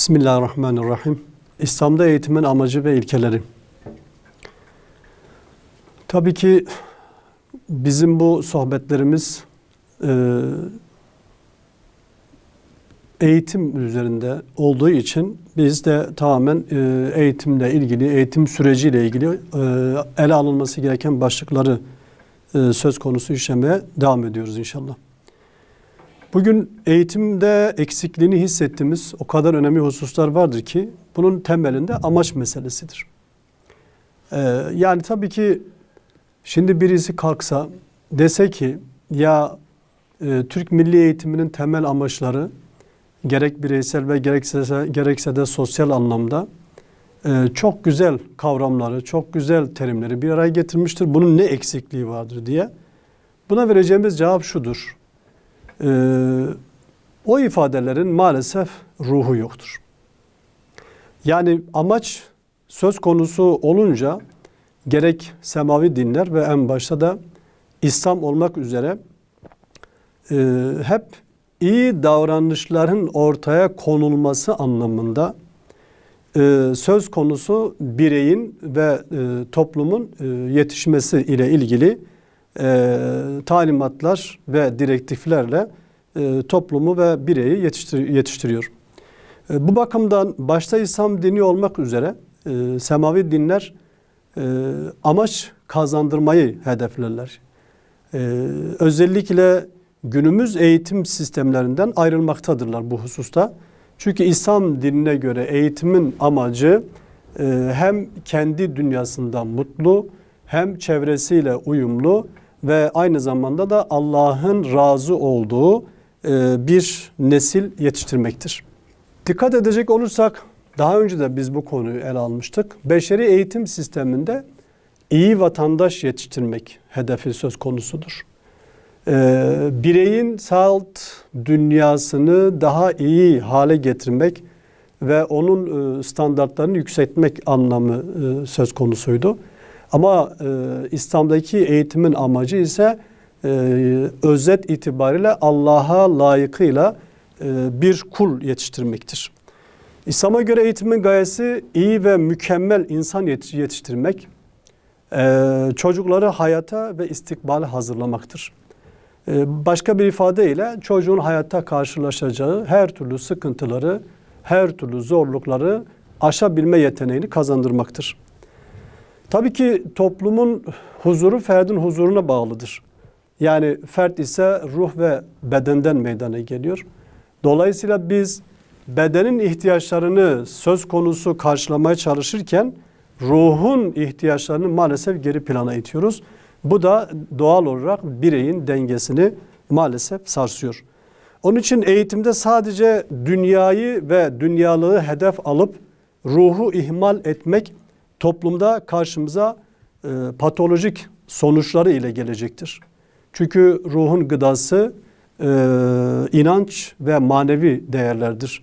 Bismillahirrahmanirrahim. İslam'da eğitimin amacı ve ilkeleri. Tabii ki bizim bu sohbetlerimiz e, eğitim üzerinde olduğu için biz de tamamen e, eğitimle ilgili, eğitim süreciyle ilgili e, ele alınması gereken başlıkları söz konusu işlemeye devam ediyoruz inşallah. Bugün eğitimde eksikliğini hissettiğimiz o kadar önemli hususlar vardır ki bunun temelinde amaç meselesidir. Ee, yani tabii ki şimdi birisi kalksa dese ki ya e, Türk milli eğitiminin temel amaçları gerek bireysel ve gerekse, gerekse de sosyal anlamda e, çok güzel kavramları, çok güzel terimleri bir araya getirmiştir. Bunun ne eksikliği vardır diye. Buna vereceğimiz cevap şudur. Ee, o ifadelerin maalesef ruhu yoktur. Yani amaç söz konusu olunca gerek semavi dinler ve en başta da İslam olmak üzere e, hep iyi davranışların ortaya konulması anlamında e, söz konusu bireyin ve e, toplumun e, yetişmesi ile ilgili e, talimatlar ve direktiflerle e, toplumu ve bireyi yetiştir, yetiştiriyor. E, bu bakımdan başta İslam dini olmak üzere e, semavi dinler e, amaç kazandırmayı hedeflerler. E, özellikle günümüz eğitim sistemlerinden ayrılmaktadırlar bu hususta. Çünkü İslam dinine göre eğitimin amacı e, hem kendi dünyasından mutlu hem çevresiyle uyumlu ve aynı zamanda da Allah'ın razı olduğu e, bir nesil yetiştirmektir. Dikkat edecek olursak daha önce de biz bu konuyu ele almıştık. Beşeri eğitim sisteminde iyi vatandaş yetiştirmek hedefi söz konusudur. Ee, bireyin salt dünyasını daha iyi hale getirmek ve onun e, standartlarını yükseltmek anlamı e, söz konusuydu. Ama e, İslam'daki eğitimin amacı ise e, özet itibariyle Allah'a layıkıyla e, bir kul yetiştirmektir. İslam'a göre eğitimin gayesi iyi ve mükemmel insan yetiştirmek, e, çocukları hayata ve istikbale hazırlamaktır. E, başka bir ifadeyle çocuğun hayatta karşılaşacağı her türlü sıkıntıları, her türlü zorlukları aşabilme yeteneğini kazandırmaktır. Tabii ki toplumun huzuru ferdin huzuruna bağlıdır. Yani fert ise ruh ve bedenden meydana geliyor. Dolayısıyla biz bedenin ihtiyaçlarını söz konusu karşılamaya çalışırken ruhun ihtiyaçlarını maalesef geri plana itiyoruz. Bu da doğal olarak bireyin dengesini maalesef sarsıyor. Onun için eğitimde sadece dünyayı ve dünyalığı hedef alıp ruhu ihmal etmek toplumda karşımıza e, patolojik sonuçları ile gelecektir. Çünkü ruhun gıdası e, inanç ve manevi değerlerdir.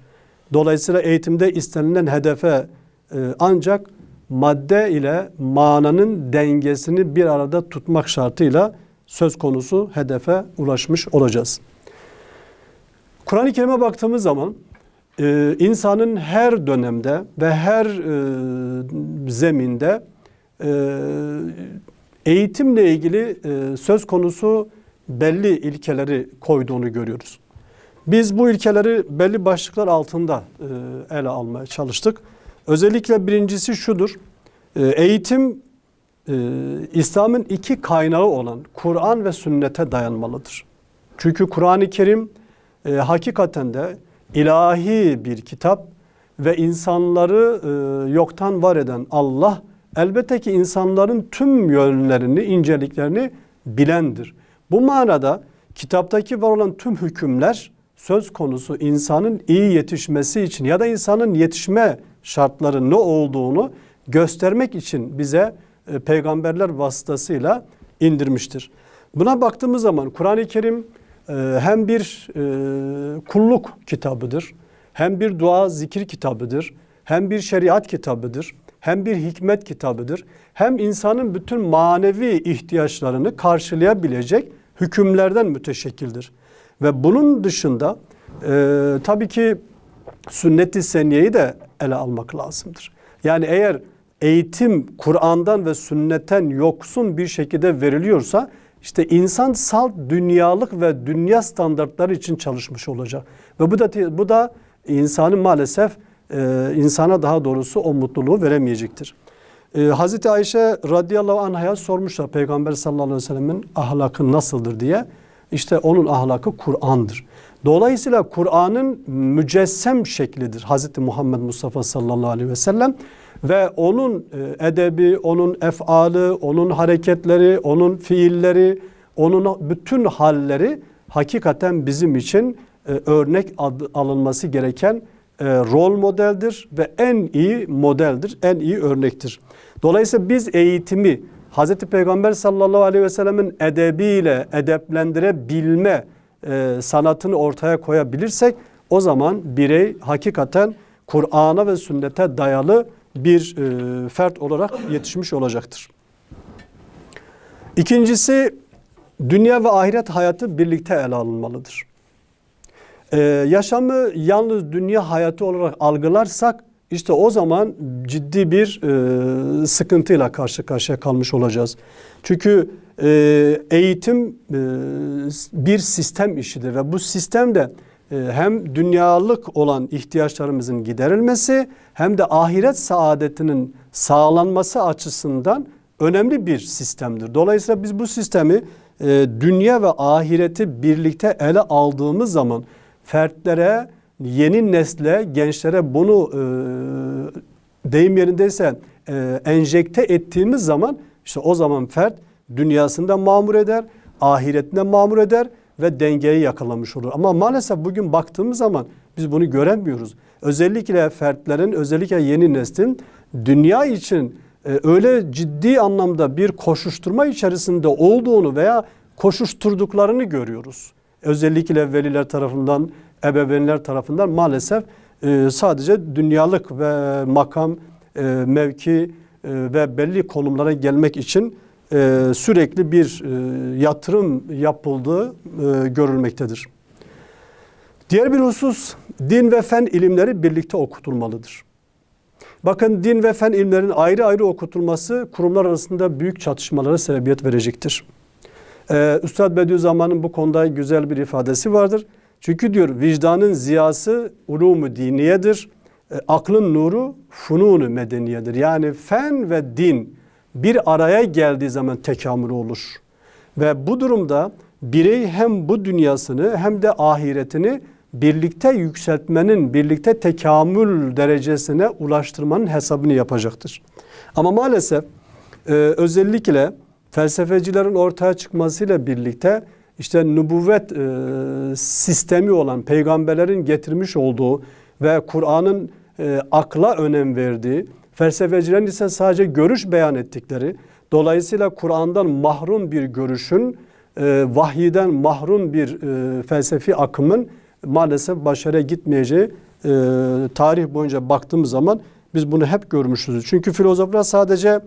Dolayısıyla eğitimde istenilen hedefe e, ancak madde ile mananın dengesini bir arada tutmak şartıyla söz konusu hedefe ulaşmış olacağız. Kur'an-ı Kerim'e baktığımız zaman e, insanın her dönemde ve her e, zeminde e, eğitimle ilgili e, söz konusu belli ilkeleri koyduğunu görüyoruz. Biz bu ilkeleri belli başlıklar altında e, ele almaya çalıştık. Özellikle birincisi şudur. E, eğitim e, İslam'ın iki kaynağı olan Kur'an ve sünnete dayanmalıdır. Çünkü Kur'an-ı Kerim e, hakikaten de ilahi bir kitap ve insanları e, yoktan var eden Allah elbette ki insanların tüm yönlerini, inceliklerini bilendir. Bu manada kitaptaki var olan tüm hükümler söz konusu insanın iyi yetişmesi için ya da insanın yetişme şartları ne olduğunu göstermek için bize e, peygamberler vasıtasıyla indirmiştir. Buna baktığımız zaman Kur'an-ı Kerim hem bir e, kulluk kitabıdır, hem bir dua zikir kitabıdır, hem bir şeriat kitabıdır, hem bir hikmet kitabıdır, hem insanın bütün manevi ihtiyaçlarını karşılayabilecek hükümlerden müteşekkildir. Ve bunun dışında e, tabii ki sünnet-i seniyeyi de ele almak lazımdır. Yani eğer eğitim Kur'an'dan ve sünnetten yoksun bir şekilde veriliyorsa işte insan salt dünyalık ve dünya standartları için çalışmış olacak. Ve bu da bu da insanı maalesef e, insana daha doğrusu o mutluluğu veremeyecektir. E, Hazreti Ayşe radıyallahu anh'a sormuşlar Peygamber sallallahu aleyhi ve sellemin ahlakı nasıldır diye. İşte onun ahlakı Kur'an'dır. Dolayısıyla Kur'an'ın mücessem şeklidir Hazreti Muhammed Mustafa sallallahu aleyhi ve sellem ve onun e, edebi, onun efali, onun hareketleri, onun fiilleri, onun bütün halleri hakikaten bizim için e, örnek alınması gereken e, rol modeldir ve en iyi modeldir, en iyi örnektir. Dolayısıyla biz eğitimi Hazreti Peygamber sallallahu aleyhi ve sellemin edebiyle edeplendirebilme e, sanatını ortaya koyabilirsek o zaman birey hakikaten Kur'an'a ve sünnete dayalı bir e, fert olarak yetişmiş olacaktır. İkincisi dünya ve ahiret hayatı birlikte ele alınmalıdır. Ee, yaşamı yalnız dünya hayatı olarak algılarsak işte o zaman ciddi bir e, sıkıntıyla karşı karşıya kalmış olacağız. Çünkü e, eğitim e, bir sistem işidir ve bu sistemde e, hem dünyalık olan ihtiyaçlarımızın giderilmesi hem de ahiret saadetinin sağlanması açısından önemli bir sistemdir. Dolayısıyla biz bu sistemi e, dünya ve ahireti birlikte ele aldığımız zaman fertlere, yeni nesle, gençlere bunu e, deyim yerindeyse e, enjekte ettiğimiz zaman işte o zaman fert dünyasında mamur eder, ahiretinde mamur eder ve dengeyi yakalamış olur. Ama maalesef bugün baktığımız zaman biz bunu göremiyoruz. Özellikle fertlerin, özellikle yeni neslin dünya için e, öyle ciddi anlamda bir koşuşturma içerisinde olduğunu veya koşuşturduklarını görüyoruz. Özellikle veliler tarafından, ebeveynler tarafından maalesef e, sadece dünyalık ve makam, e, mevki ve belli konumlara gelmek için e, sürekli bir e, yatırım yapıldığı e, görülmektedir. Diğer bir husus din ve fen ilimleri birlikte okutulmalıdır. Bakın din ve fen ilimlerinin ayrı ayrı okutulması kurumlar arasında büyük çatışmalara sebebiyet verecektir. Ee, Üstad Bediüzzaman'ın bu konuda güzel bir ifadesi vardır. Çünkü diyor vicdanın ziyası ulumu diniyedir. E, aklın nuru fununu medeniyedir. Yani fen ve din bir araya geldiği zaman tekamül olur. Ve bu durumda birey hem bu dünyasını hem de ahiretini birlikte yükseltmenin, birlikte tekamül derecesine ulaştırmanın hesabını yapacaktır. Ama maalesef e, özellikle felsefecilerin ortaya çıkmasıyla birlikte işte nübüvvet e, sistemi olan peygamberlerin getirmiş olduğu ve Kur'an'ın e, akla önem verdiği, felsefecilerin ise sadece görüş beyan ettikleri, dolayısıyla Kur'an'dan mahrum bir görüşün, e, vahyiden mahrum bir e, felsefi akımın maalesef başarıya gitmeyeceği e, tarih boyunca baktığımız zaman biz bunu hep görmüşüz. Çünkü filozoflar sadece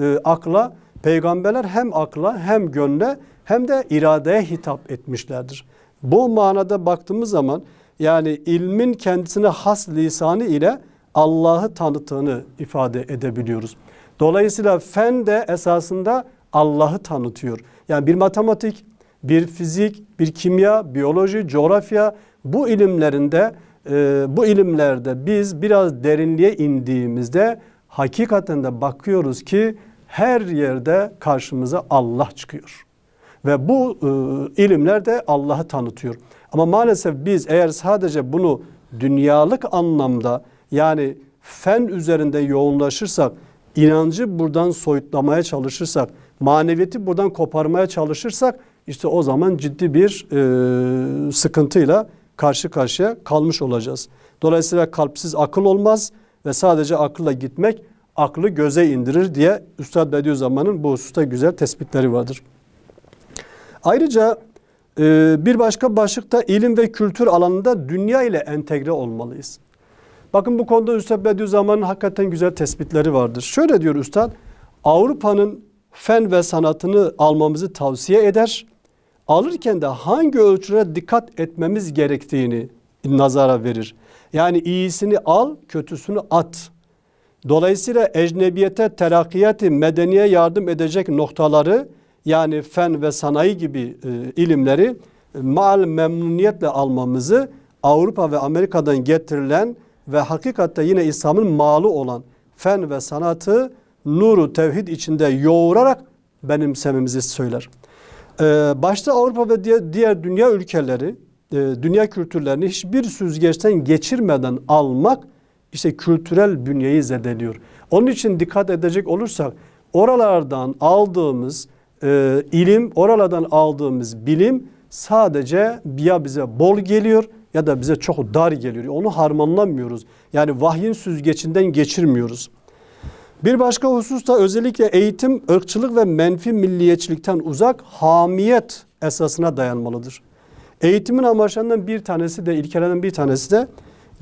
e, akla, peygamberler hem akla hem gönle hem de iradeye hitap etmişlerdir. Bu manada baktığımız zaman yani ilmin kendisine has lisanı ile Allah'ı tanıttığını ifade edebiliyoruz. Dolayısıyla fen de esasında Allah'ı tanıtıyor. Yani bir matematik, bir fizik, bir kimya, biyoloji, coğrafya bu ilimlerinde e, bu ilimlerde biz biraz derinliğe indiğimizde hakikaten de bakıyoruz ki her yerde karşımıza Allah çıkıyor. Ve bu e, ilimler de Allah'ı tanıtıyor. Ama maalesef biz eğer sadece bunu dünyalık anlamda yani fen üzerinde yoğunlaşırsak, inancı buradan soyutlamaya çalışırsak, maneviyeti buradan koparmaya çalışırsak işte o zaman ciddi bir e, sıkıntıyla karşı karşıya kalmış olacağız. Dolayısıyla kalpsiz akıl olmaz ve sadece akılla gitmek aklı göze indirir diye Üstad Bediüzzaman'ın bu hususta güzel tespitleri vardır. Ayrıca e, bir başka başlıkta ilim ve kültür alanında dünya ile entegre olmalıyız. Bakın bu konuda Üstad Bediüzzaman'ın hakikaten güzel tespitleri vardır. Şöyle diyor Üstad, Avrupa'nın fen ve sanatını almamızı tavsiye eder. Alırken de hangi ölçülere dikkat etmemiz gerektiğini nazara verir. Yani iyisini al, kötüsünü at. Dolayısıyla ecnebiyete, terakkiyati, medeniye yardım edecek noktaları yani fen ve sanayi gibi e, ilimleri e, mal memnuniyetle almamızı Avrupa ve Amerika'dan getirilen ve hakikatte yine İslam'ın malı olan fen ve sanatı nuru tevhid içinde yoğurarak benimsememizi söyler. Ee, başta Avrupa ve diğer, diğer dünya ülkeleri, e, dünya kültürlerini hiçbir süzgeçten geçirmeden almak işte kültürel bünyeyi zedeliyor. Onun için dikkat edecek olursak oralardan aldığımız e, ilim, oralardan aldığımız bilim sadece ya bize bol geliyor ya da bize çok dar geliyor. Onu harmanlamıyoruz. Yani vahyin süzgecinden geçirmiyoruz. Bir başka husus da özellikle eğitim ırkçılık ve menfi milliyetçilikten uzak hamiyet esasına dayanmalıdır. Eğitimin amaçlarından bir tanesi de ilkelerden bir tanesi de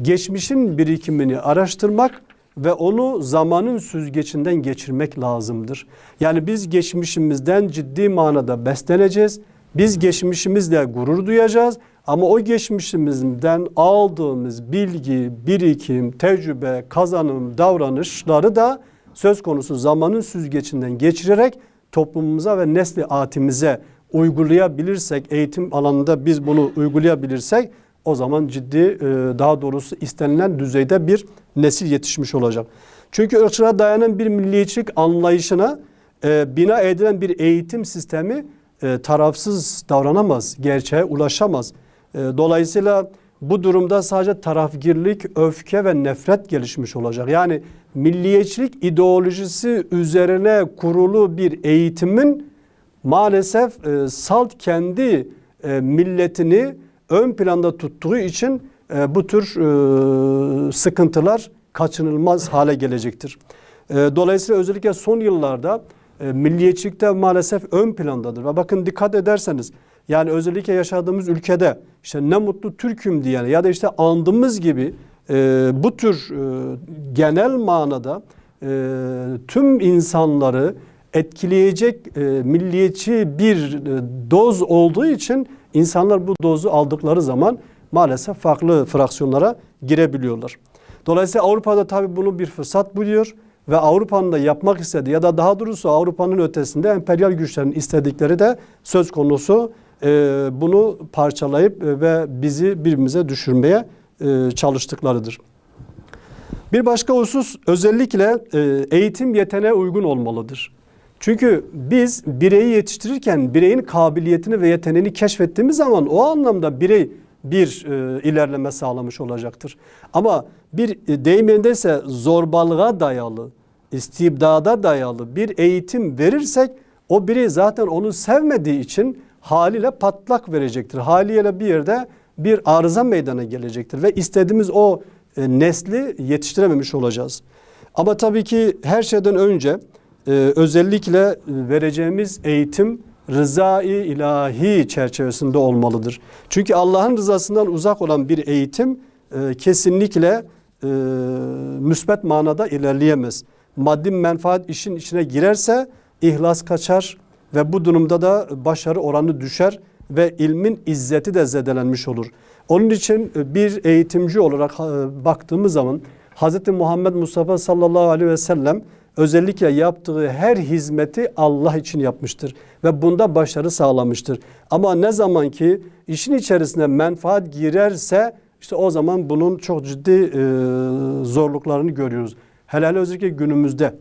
geçmişin birikimini araştırmak ve onu zamanın süzgecinden geçirmek lazımdır. Yani biz geçmişimizden ciddi manada besleneceğiz. Biz geçmişimizle gurur duyacağız ama o geçmişimizden aldığımız bilgi, birikim, tecrübe, kazanım, davranışları da söz konusu zamanın süzgecinden geçirerek toplumumuza ve nesli atimize uygulayabilirsek, eğitim alanında biz bunu uygulayabilirsek o zaman ciddi e, daha doğrusu istenilen düzeyde bir nesil yetişmiş olacak. Çünkü ırkçılığa dayanan bir milliyetçilik anlayışına e, bina edilen bir eğitim sistemi e, tarafsız davranamaz, gerçeğe ulaşamaz. Dolayısıyla bu durumda sadece tarafgirlik, öfke ve nefret gelişmiş olacak. Yani milliyetçilik ideolojisi üzerine kurulu bir eğitimin maalesef e, salt kendi e, milletini ön planda tuttuğu için e, bu tür sıkıntılar kaçınılmaz hale gelecektir. Dolayısıyla özellikle son yıllarda e, milliyetçilikte maalesef ön plandadır. Ve bakın dikkat ederseniz yani özellikle yaşadığımız ülkede işte ne mutlu Türk'üm diyen ya da işte andığımız gibi e, bu tür e, genel manada e, tüm insanları etkileyecek e, milliyetçi bir e, doz olduğu için insanlar bu dozu aldıkları zaman maalesef farklı fraksiyonlara girebiliyorlar. Dolayısıyla Avrupa'da tabii bunu bir fırsat buluyor ve Avrupa'nın da yapmak istediği ya da daha doğrusu Avrupa'nın ötesinde emperyal güçlerin istedikleri de söz konusu e, bunu parçalayıp e, ve bizi birbirimize düşürmeye e, çalıştıklarıdır. Bir başka husus özellikle e, eğitim yeteneğe uygun olmalıdır. Çünkü biz bireyi yetiştirirken bireyin kabiliyetini ve yeteneğini keşfettiğimiz zaman o anlamda birey bir e, ilerleme sağlamış olacaktır. Ama bir e, deyiminde ise zorbalığa dayalı, istibdada dayalı bir eğitim verirsek o birey zaten onu sevmediği için haliyle patlak verecektir. Haliyle bir yerde bir arıza meydana gelecektir ve istediğimiz o e, nesli yetiştirememiş olacağız. Ama tabii ki her şeyden önce e, özellikle vereceğimiz eğitim rızai ilahi çerçevesinde olmalıdır. Çünkü Allah'ın rızasından uzak olan bir eğitim e, kesinlikle e, müsbet manada ilerleyemez. Maddi menfaat işin içine girerse ihlas kaçar ve bu durumda da başarı oranı düşer ve ilmin izzeti de zedelenmiş olur. Onun için bir eğitimci olarak e, baktığımız zaman Hz. Muhammed Mustafa sallallahu aleyhi ve sellem özellikle yaptığı her hizmeti Allah için yapmıştır ve bunda başarı sağlamıştır. Ama ne zaman ki işin içerisine menfaat girerse işte o zaman bunun çok ciddi e, zorluklarını görüyoruz. Hele özellikle günümüzde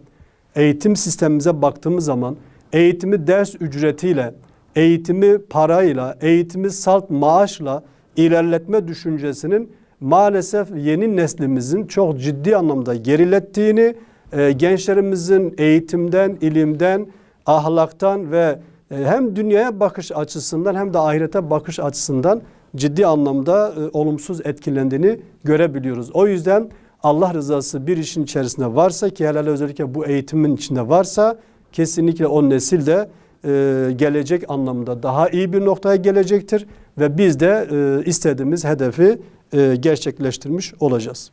eğitim sistemimize baktığımız zaman eğitimi ders ücretiyle, eğitimi parayla, eğitimi salt maaşla ilerletme düşüncesinin maalesef yeni neslimizin çok ciddi anlamda gerilettiğini, e, gençlerimizin eğitimden, ilimden, ahlaktan ve e, hem dünyaya bakış açısından hem de ahirete bakış açısından ciddi anlamda e, olumsuz etkilendiğini görebiliyoruz. O yüzden Allah rızası bir işin içerisinde varsa ki helal özellikle bu eğitimin içinde varsa kesinlikle o nesil de e, gelecek anlamda daha iyi bir noktaya gelecektir ve biz de e, istediğimiz hedefi gerçekleştirmiş olacağız.